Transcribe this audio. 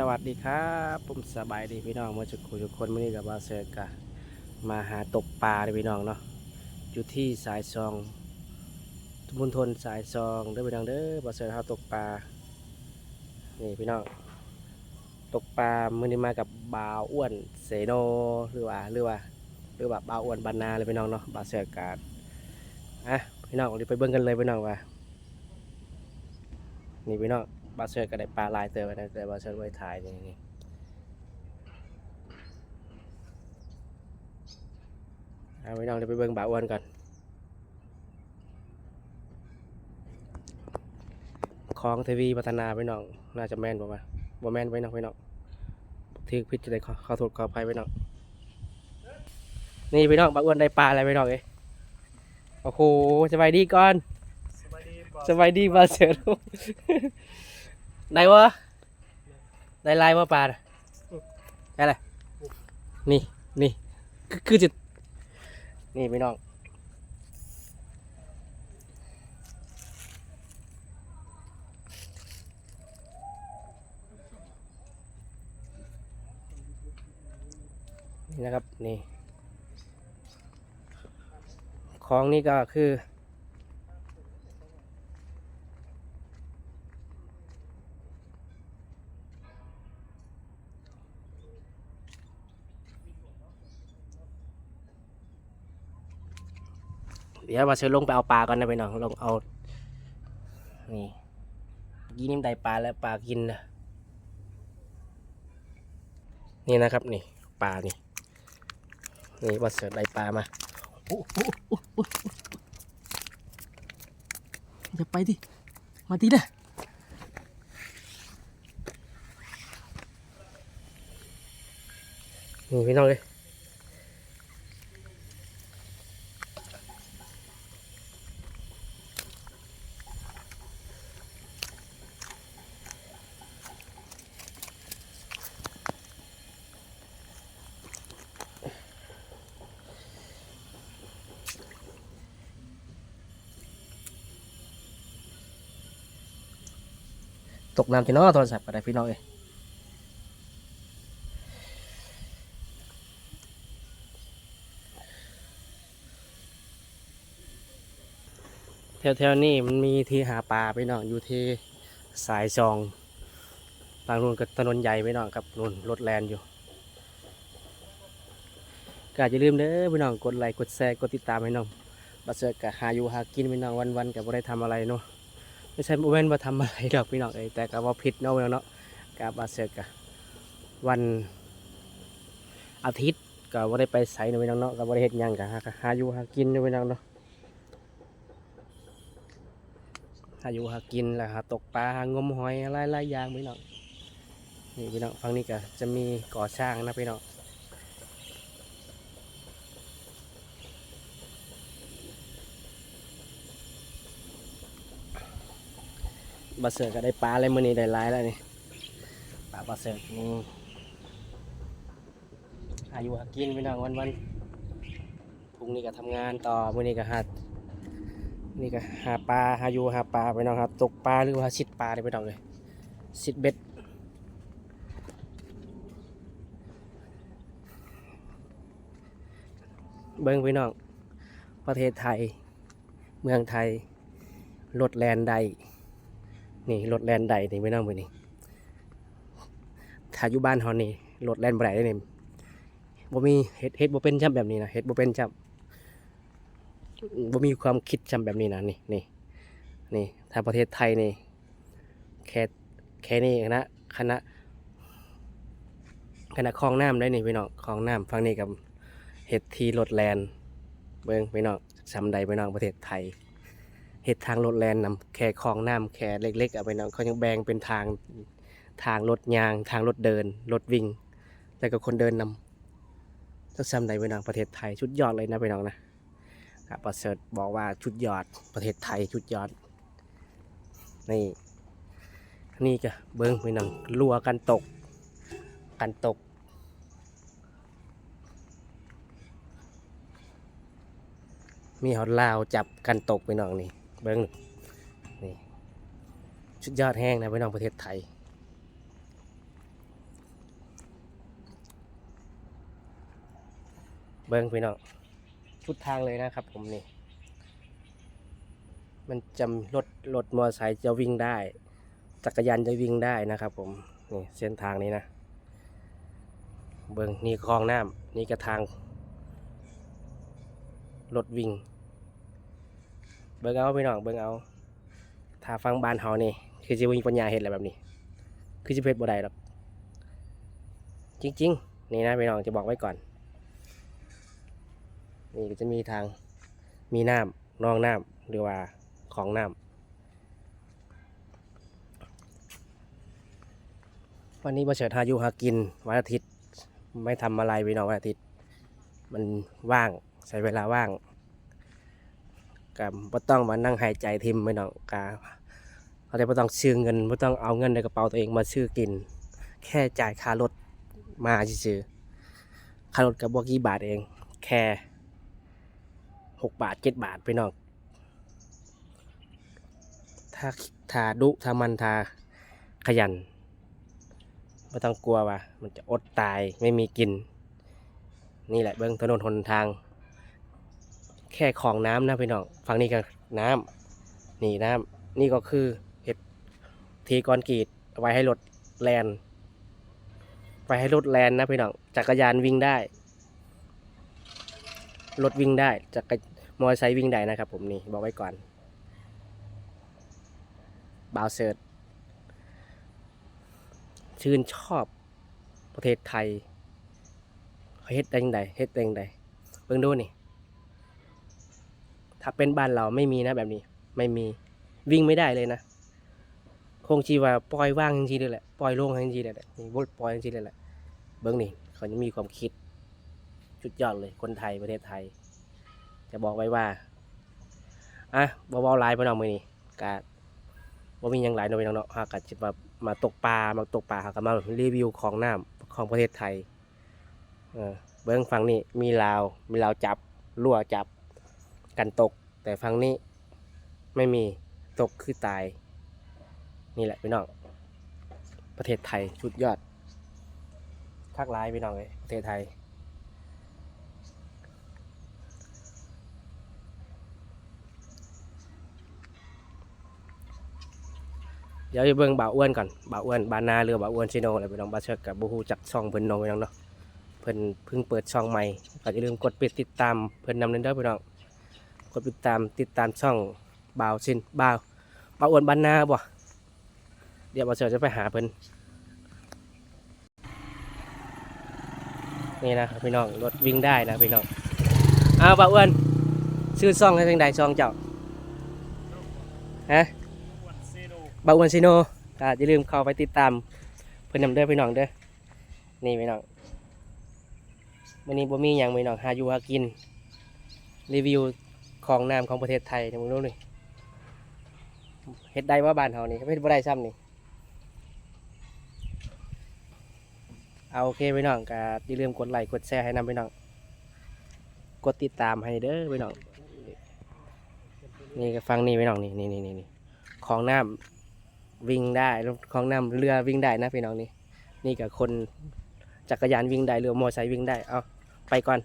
สวัสดีครับผมสบายดีพี่น้องมื่อจุกคุยทุกคนมื่อนี้กับบาเซอร์กะมาหาตกปลาเลยพี่น้องเนาะอยู่ที่สายซองมุนทนสายซองเด้อพี่น้องเด้อบาเซอร์เขาตกปลานี่พี่น้องตกปลามื่อนี้มากับบาวอ้วนเสโนหรือว่าหรือว่าหรือว่าบาวอ้วนบานนาเลยพี่น้องเนาะบาเซอร์กาอะพี่น้องเราไปเบิ่งกันเลยพี่น้องว่านี่พี่น้อง บาเซอร์ก็ได้ปลาลายเตอร์นะแต่บาเซอร์ไว้ถ่ายนี่นี่เอาไปน้องเดี๋ยวไปเบิ่งบ่าวอ้วนก่อนคลองเทวีพัฒนาไปน้อง น่าจะแม่นบ่วะบ่แม่นไปน้องไปน้องที่พิจารณาขอขอโทษขออภัยไปน้องนี่ไปน้องบ่าวอ้วนได้ปลาอะไรไปน้องเอ้ยโอ้โหสบายดีก่อนสบายดีบ่สบายดีบาเซอร์ ได้วะได้ลายวะปลาได้อะไรนี่นี่คือคือจะนี่พี่น้องนี่นะครับนี่ของนี่ก็คือ ดี๋ยวมาเชิญลงไปเอาปลาก่อนนะไปน้องลงเอา นี่ยี่นิ่มได้ปลาแล้วปลากินนะนี่นะครับนี่ปลานี่นี่ว่าเสิร์ฟได้ปลามาโอ้โหโอ้โหโอ้โหอย่าไปดิมาดินะนี่พี่น้องเลย ตกน้ำที่น้อโทรศัพท์ก็ได้พี่น้องเอ้ยแถวๆนี้มันมีที่หาปลาพี่น้องอยู่ที่สายซองทางนู้นก็ถนนใหญ่พี่น้องครับนู่นรถแลนอยู่ก็อย่าลืมเด้อพี่น้องกดไลค์กดแชร์กดติดตามให้น้องบัสเซอร์กะหาอยู่หากินพี่น้องวันๆกับบ่ได้ทำอะไรเนาะ ไม่ใช่โมเมนต์มาทำอะไรดอกพี่น้องเอ้ยแต่ก็ว่าผิดเนาะพี่น้องเนาะกับบาเซกะวันอาทิตย์ก็ว่าได้ไปใส่เนาะพี่น้องเนาะก็บ่ได้เฮ็ดยังกะหาหาอยู่หากินเนาะพี่น้องเนาะหาอยู่หากินแล้วหาตกปลาหางมหอยหลายๆอย่างพี่น้องนี่พี่น้องฝั่งนี้ก็จะมีก่อสร้างนะพี่น้อง บาเซอก็ได้ปลาอะไรมื้อนี้ได้หลายแล้วนี่ปลาบาเซอร์นี่อายุหากินพี่น้องวันวันพรุ่งนี้ก็ทำงานต่อมื้อนี้ก็หานี่ก็หาปลาหาอยู่หาปลาพี่น้องครับตกปลาหรือว่าชิดปลาได้พี่น้องเลยชิดเบ็ดเบิ้งพี่น้อง ประเทศไทย เมืองไทยรถแลนใด นี่รถแลนใดนี่ไม่ต้องไปนี่ถ้าอยู่บ้านเฮานี่รถแลนบ่ได้เด้นี่บ่มีเฮ็ดเฮ็ดบ่เป็นจ้ำแบบนี้นะเฮ็ดบ่เป็นจ้ำบ่มีความคิดจ้ำแบบนี้นะนี่นี่นี่ถ้าประเทศไทยนี่แค่แค่นี้คณะคณะคณะคลองน้ำได้นี่พี่น้องคลองน้ำฝั่งนี้กับเฮ็ดที่รถแลนเบิ่งพี่น้องจำใดพี่น้องประเทศไทย เห็ดทางรถแลนนำแค่คลองน้ำแค่เล็กๆเอาไปเนาะเขายังแบ่งเป็นทางทางรถยาง ทางรถเดิน รถวิ่งแต่กับคนเดินนำต้องซ้ำใดไปน้องประเทศไทยชุดยอดเลยนะไปน้องนะครับประเสริฐบอกว่าชุดยอดประเทศไทยชุดยอดนี่นี่ก็เบิ้งไปน้องรัวกันตก กันตกมีฮอตลาวจับกันตกไปน้องนี่ เบิ้งนี่ชุดยอดแห้งนะพี่น้องประเทศไทยเบิ้งพี่น้องทุกทางเลยนะครับผมนี่ มันจำรถรถมอเตอร์ไซค์จะวิ่งได้ จักรยานจะวิ่งได้นะครับผม นี่เส้นทางนี้นะ เบิ้งนี่คลองน้ำนี่กระทาง รถวิ่ง บิ้งเอาพี่น้องเบิ้งเอา ถ้าฟังบ้านเฮานี่ คือจะวิ่งปัญญาเห็ดอะไรแบบนี้ คือจะเพชรบ่ได้หรอกจริง ๆ นี่นะพี่น้องจะบอกไว้ก่อน นี่ก็จะมีทางมีน้ำนองน้ำหรือว่าของน้ำวันนี้มาเฉิดหายู่หากินวันอาทิตย์ ไม่ทำอะไรพี่น้องวันอาทิตย์ มันว่างใช้เวลาว่าง กับบ่ต้องมานั่งหายใจทิมพี่น้องกาเขาจะไม่ต้องซื้อเงินไม่ต้องเอาเงินในกระเป๋าตัวเองมาซื้อกิน แค่จ่ายค่ารถมาซื้อค่ารถกับบวกกี่บาทเอง แค่หกบาทเจ็ดบาทไปน้องถ้าถ้าดุถ้ามันถ้าขยันไม่ต้องกลัวว่า มันจะอดตายไม่มีกิน นี่แหละเบื้องถนนหนทาง แค่ของน้ำนะพี่น้องฝั่งนี้ก็น้ำนี่น้ำนี่ก็คือเห็ดทีกอนกรีดไว้ให้รถแลนไว้ให้รถแลนนะพี่น้องจักรยานวิ่งได้รถวิ่งได้จักรมอเตอร์ไซค์วิ่งได้นะครับ ผมนี่บอกไว้ก่อนบาวเซิร์ตชื่นชอบประเทศไทยเขาเฮ็ดได้ยังไงเฮ็ดได้ยังไงเบิ่งดูนี่ ถ้าเป็นบ้านเราไม่มีนะแบบนี้ ไม่มีวิ่งไม่ได้เลยนะคงชีว่าปล่อยว่างจริงๆเลยแหละปล่อยโล่งจริงๆเลยแหละนี่บดปล่อยจริงๆเลยแหละเบิ้องนี่เขาจะมีความคิดสุดยอดเลยคนไทยประเทศไทย จะบอกไว้ว่าอะบอลไลน์ไปน้องมือนี่กาบ่มีหยังหลายนาะพี่น้องเนาะหากกัจะมามาตกปลามาตกปลาหากมารีวิวของน้ำของประเทศไทยเออเบิ้องฝั่งนี้มีลาวมีลาวจับรั่วจับ กันตก แต่ฝั่งนี้ไม่มีตกคือตาย นี่แหละพี่น้องประเทศไทยชุดยอดทักไลน์พี่น้องเลยประเทศไทย เดี๋ยวจะเบิ่งบ่าวอ้วนก่อนบ่าวอ้วนบานาเรือบ่าวอ้วนชิโนอะไรพี่น้องบาเชกกับบูฮูจักช่องเพิ่นน้องพี่น้องเนาะเพิ่นเพิ่งเปิดช่องใหม่ก็อย่าลืมกดปิดติดตามเพิ่นนำเด้อพี่น้อง ดติดตามติดตามช่องบ่าวชินบ่าวบ่าวอ้วนบ้านนาบ่เดี๋ยวบ่าวเสือจะไปหาเพิ่นนี่นะครับพี่น้องรถวิ่งได้นะพี่น้องอ้าวบ่าวอ้วนชื่อช่องให้ทางใดช่องเจ้าฮะบ่าวอ้วนซิโนก็อย่าลืมเข้าไปติดตามเพิ่นนำเด้อพี่น้องเด้อนี่พี่น้องวันนี้บ่มีหยังพี่น้องหาอยู่หากินรีวิว ของน้ำของประเทศไทยเดี๋ยวมึงรู้นี่เฮ็ดได้ว่าบ้านเฮานี่เฮ็ดบ่ได้ซ้ำนี่เอาโอเคพี่น้องก็อย่าลืมกดไลค์กดแชร์ให้นำพี่น้องกดติดตามให้เด้อพี่น้องนี่ก็ฟังนี่พี่น้องนี่นี่นี่นี่นี่ของน้ำวิ่งได้ของน้ำเรือวิ่งได้นะพี่น้องนี่นี่กับคนจักรยานวิ่งได้เรือมอเตอร์ไซค์วิ่งได้เอาไปก่อน